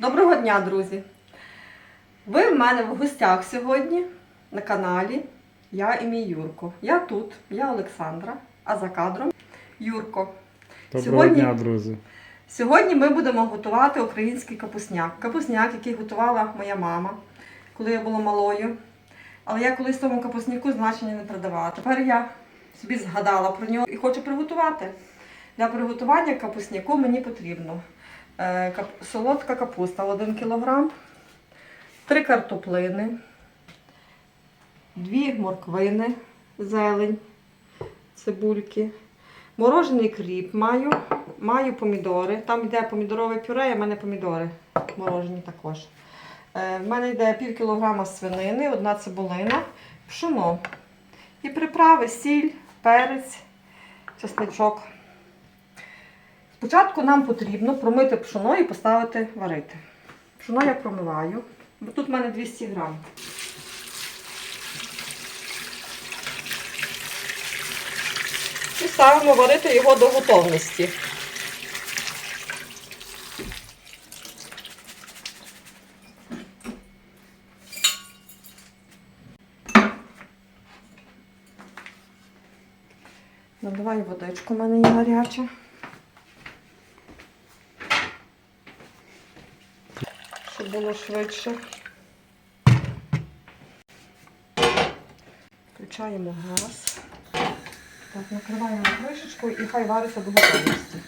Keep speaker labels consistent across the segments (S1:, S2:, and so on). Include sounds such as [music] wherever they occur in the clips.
S1: Доброго дня, друзі! Ви в мене в гостях сьогодні на каналі Я і мій Юрко. Я тут, я Олександра, а за кадром Юрко.
S2: Доброго
S1: Сьогодні-
S2: дня, друзі.
S1: Сьогодні ми будемо готувати український капусняк. Капусняк, який готувала моя мама, коли я була малою. Але я колись тому капусняку значення не придавала. Тепер я собі згадала про нього і хочу приготувати. Для приготування капусняку мені потрібно солодка капуста 1 кг, 3 картоплини, 2 морквини, зелень, цибульки, морожений кріп маю, маю помідори. Там йде помідорове пюре, а в мене помідори морожені також. Е, В мене йде пів кілограма свинини, одна цибулина, пшоно. І приправи, сіль, перець, чесничок. Спочатку нам потрібно промити пшоно і поставити варити. Пшоно я промиваю, бо тут в мене 200 грам. І ставимо варити його до готовності. Наливаю водичку, в мене є гаряча. Було швидше. Включаємо газ. Так, накриваємо кришечку і хай вариться до готовності.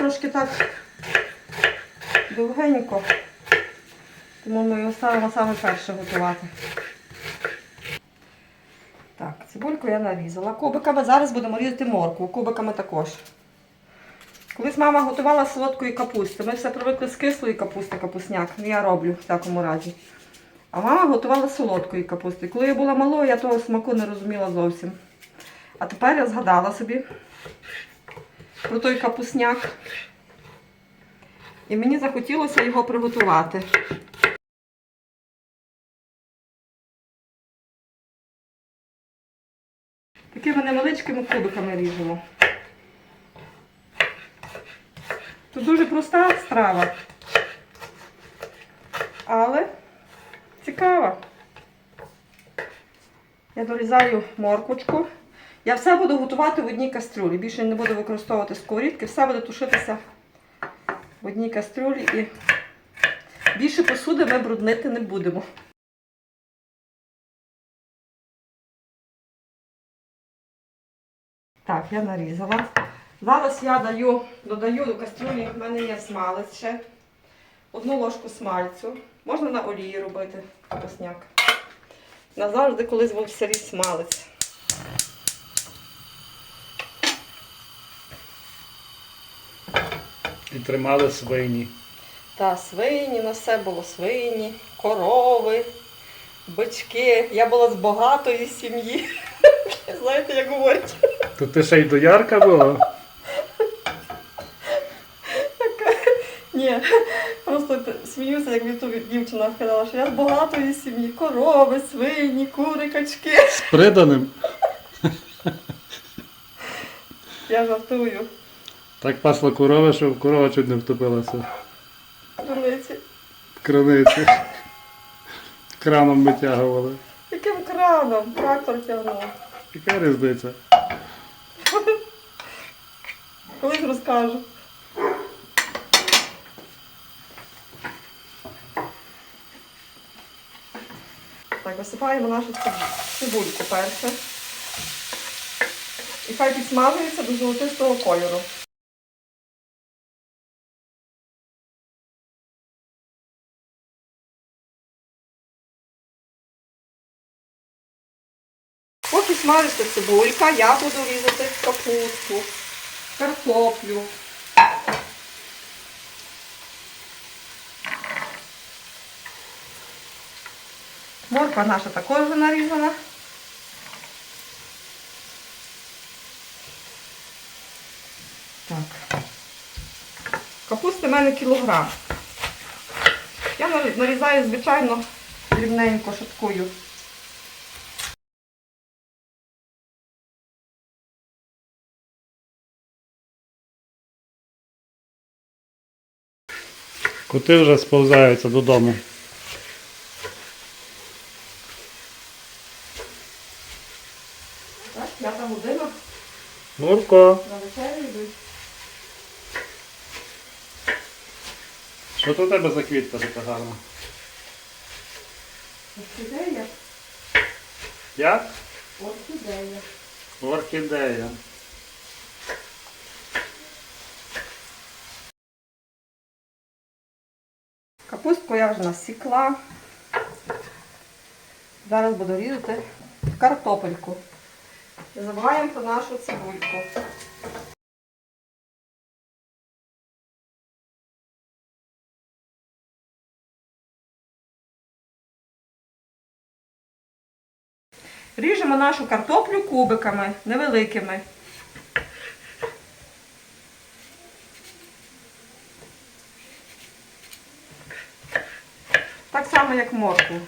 S1: Трошки так довгенько, тому ми його ставимо саме перше готувати. Так, цибульку я нарізала кубиками. Зараз будемо різати моркву, кубиками також. Колись мама готувала солодкої капусти. Ми все привикли з кислої капусти, капусняк. Я роблю в такому разі. А мама готувала солодкої капусти. Коли я була малою, я того смаку не розуміла зовсім. А тепер я згадала собі про той капусняк. І мені захотілося його приготувати. Такими невеличкими кубиками ріжемо. Тут дуже проста страва, але цікава. Я дорізаю морквочку. Я все буду готувати в одній кастрюлі. Більше не буду використовувати сковорідки, все буде тушитися в одній кастрюлі і більше посуди ми бруднити не будемо. Так, я нарізала. Зараз я даю, додаю до кастрюлі, в мене є смалець ще. Одну ложку смальцю. Можна на олії робити капусняк. Назавжди колись був сирий смалець.
S2: І тримали свині.
S1: Та свині, на все було свині, корови, бички. Я була з багатої сім'ї. [laughs] Знаєте, як говорять?
S2: То ти ще й доярка була?
S1: Ні, просто сміюся, як дівчина сказала, що я з багатої сім'ї. Корови, свині, кури, качки.
S2: З приданим.
S1: Я жартую.
S2: Так пасла корова, що корова чуть не втопилася
S1: Дурниці.
S2: в криниці. Краном витягували.
S1: Яким краном? Трактор тягнув.
S2: Яка різниця?
S1: Колись розкажу. Так, висипаємо нашу цибульку перше. І хай підсмажується до золотистого кольору. Смажиться цибулька, я буду різати капусту, картоплю. Морква наша також нарізана. Так. Капусти в мене кілограм. Я нарізаю, звичайно, рівненько шаткую.
S2: Коти вже сповзаються додому.
S1: Так, п'ята година
S2: Мурко,
S1: на вечерю йдуть.
S2: що то у тебе за квітка така гарна?
S1: Орхідея.
S2: Як?
S1: Орхідея.
S2: Орхідея.
S1: Капустку я вже насікла. Зараз буду різати картопельку. Не забуваємо про нашу цибульку. Ріжемо нашу картоплю кубиками невеликими. Так само, як моркву.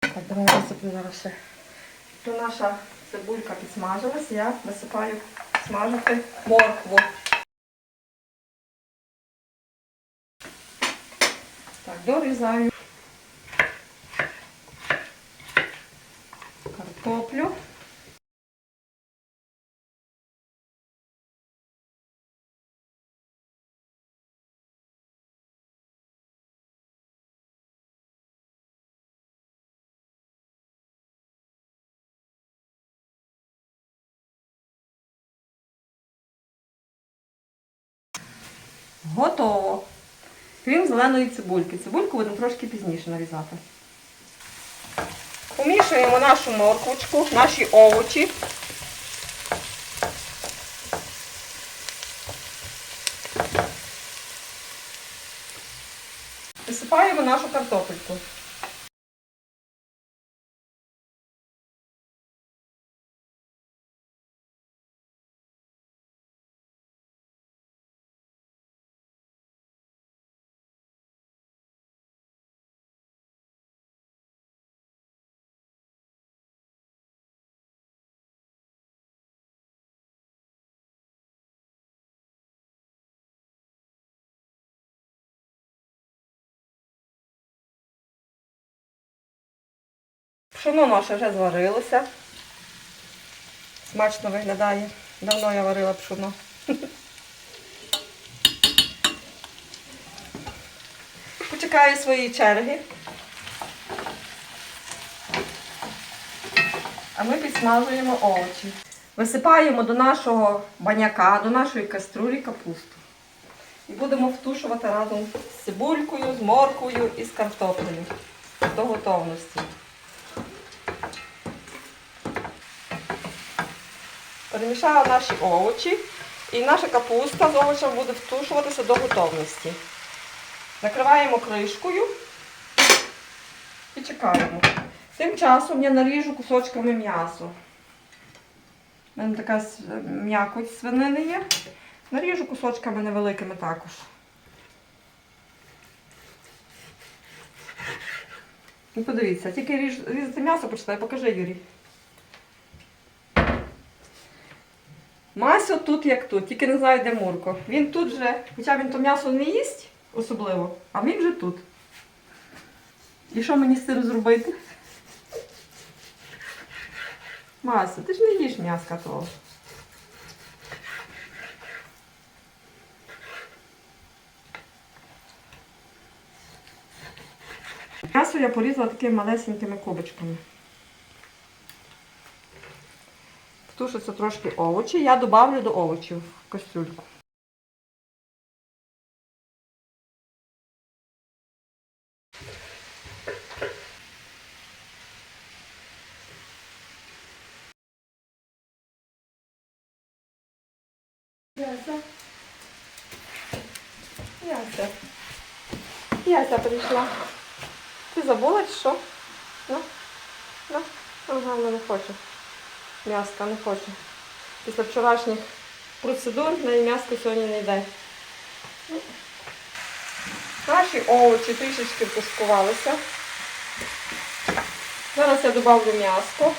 S1: Так, давай висиплю зараз ще. То наша цибулька підсмажилась, я висипаю смажити моркву. Так, дорізаю картоплю. Готово. Крім зеленої цибульки. Цибульку будемо трошки пізніше нарізати. Помішуємо нашу морквочку, наші овочі. Висипаємо нашу картопельку. Пшоно наше вже зварилося. Смачно виглядає. Давно я варила пшоно. [laughs] Почекаю своєї черги. А ми підсмажуємо овочі. Висипаємо до нашого баняка, до нашої каструлі капусту. І будемо втушувати разом з цибулькою, з морквою і з картоплею до готовності. Перемішала наші овочі і наша капуста з овочем буде втушуватися до готовності. Накриваємо кришкою і чекаємо. Тим часом я наріжу кусочками м'ясо. У мене така м'якоть свинини є. Наріжу кусочками невеликими також. Ну, подивіться, тільки різати м'ясо почитай, покажи, Юрій. Масьо тут як тут, тільки не знаю, де Мурко. Він тут же, хоча він то м'ясо не їсть особливо, а він вже тут. І що мені з цим зробити? Мася, ти ж не їш м'яска того. М'ясо я порізала такими малесенькими кубочками. Тушаться трошки овочі. Я додавлю до овочів в кастрюльку. Яся. Яся. Яся прийшла. Ти забула що? Ну? Ну? Вона не хоче. М'яска не хочу. Після вчорашніх процедур неї м'яско сьогодні не йде. Ну. Наші овочі трішечки пускувалися. Зараз я додавлю м'яско.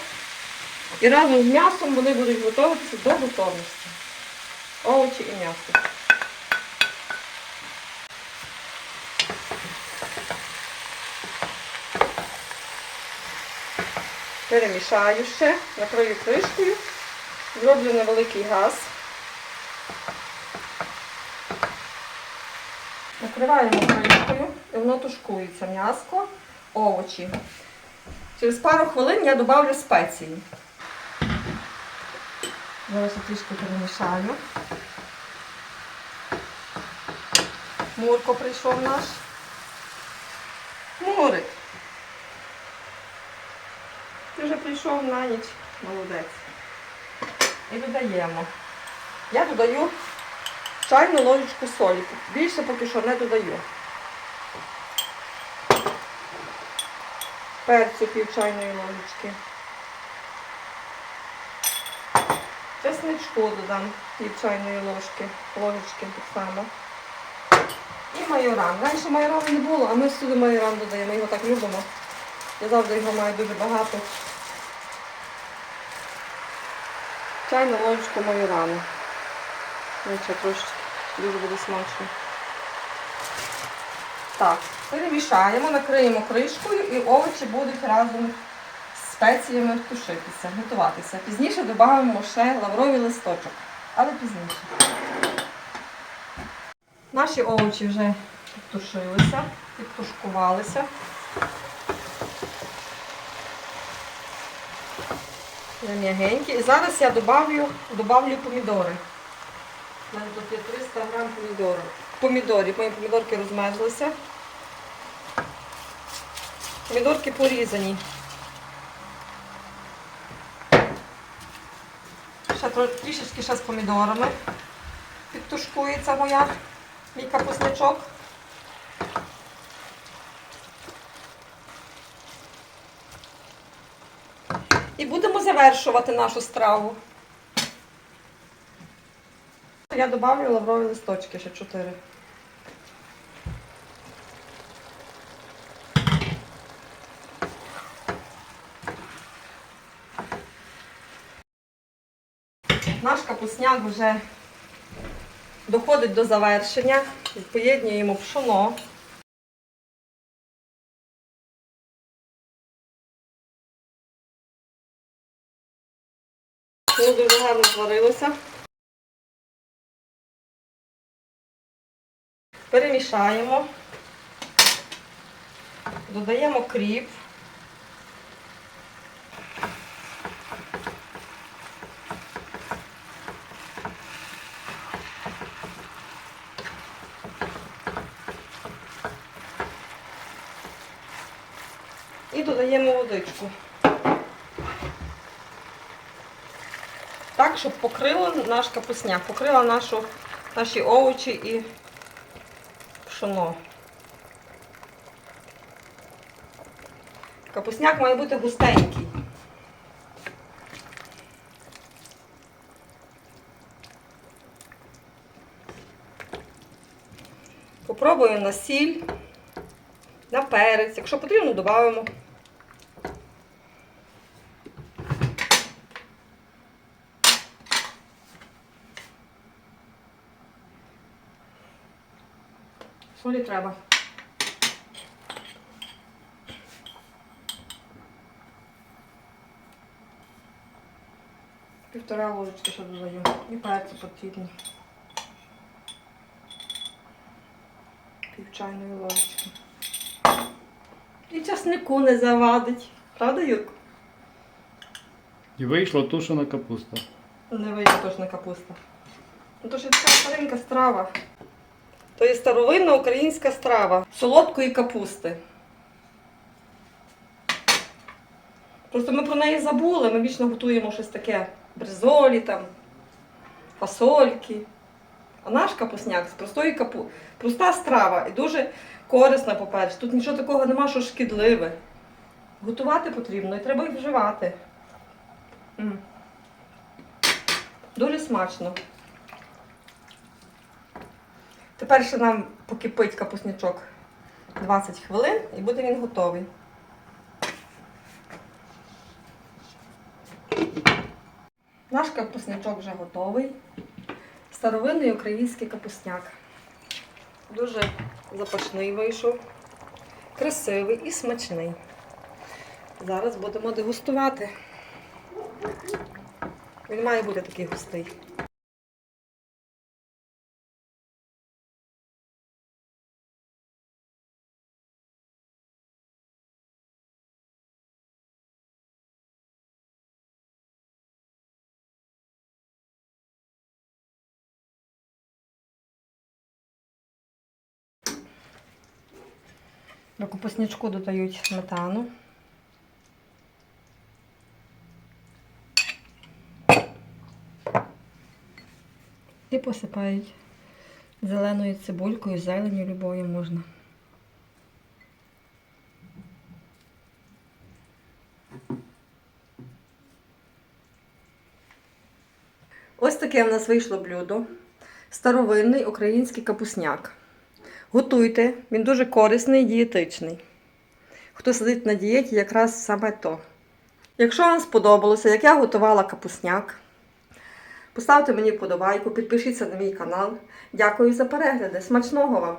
S1: І разом з м'ясом вони будуть готуватися до готовності. Овочі і м'ясо. Перемішаю ще, накрию кришкою, зроблю невеликий газ. Накриваємо кришкою і воно тушкується м'яско, овочі. Через пару хвилин я додавлю спеції. Зараз я трішки перемішаю. Мурко прийшов наш. Мурик. Ти вже прийшов на ніч. Молодець. І додаємо. Я додаю чайну ложечку солі. Більше поки що не додаю. Перцю пів чайної ложечки. Чесничку додам пів чайної ложки, ложечки так само. І майоран. Раніше майорану не було, а ми сюди майоран додаємо, його так любимо. Я завжди його маю дуже багато. Чайну ложечку майорану. Ну, ще трошечки, дуже буде смачно. Так, перемішаємо, накриємо кришкою і овочі будуть разом з спеціями тушитися, готуватися. Пізніше додамо ще лавровий листочок, але пізніше. Наші овочі вже підтушилися, підтушкувалися. М'ягенькі. І зараз я добавлю, добавлю помідори. У мене тут є 300 грам помідорів. Помідорів. Мої помідорки розмерзлися. Помідорки порізані. Ще трішечки ще з помідорами. Підтушкується моя, мій капуснячок. І будемо завершувати нашу страву. Я додавлю лаврові листочки ще 4. Наш капусняк вже доходить до завершення. Поєднуємо пшоно. Воно дуже гарно зварилося. Перемішаємо. Додаємо кріп. І додаємо водичку. Так, щоб покрило наш капусняк, покрила нашу, наші овочі і пшоно. Капусняк має бути густенький. Попробую на сіль, на перець. Якщо потрібно, додамо. Солі треба. Півтора ложечки ще додаю. І перцю потрібно. Пів чайної ложечки. І часнику не завадить. Правда, Юрко?
S2: І вийшла тушена капуста.
S1: Не вийде точно капуста. Ну то ж це старенька страва. То є старовинна українська страва солодкої капусти. Просто ми про неї забули, ми вічно готуємо щось таке бризолі там, фасольки. А наш капусняк з простої капу... проста страва і дуже корисна, по-перше. Тут нічого такого нема, що шкідливе. Готувати потрібно і треба їх вживати. Дуже смачно. Тепер ще нам покипить капуснячок 20 хвилин і буде він готовий. Наш капуснячок вже готовий. Старовинний український капусняк. Дуже запашний вийшов, красивий і смачний. Зараз будемо дегустувати. Він має бути такий густий. До капуснячку додають сметану. І посипають зеленою цибулькою, зеленю любою можна. Ось таке в нас вийшло блюдо. Старовинний український капусняк. Готуйте, він дуже корисний і дієтичний. Хто сидить на дієті, якраз саме то. Якщо вам сподобалося, як я готувала капусняк, поставте мені вподобайку, підпишіться на мій канал. Дякую за перегляди. Смачного вам!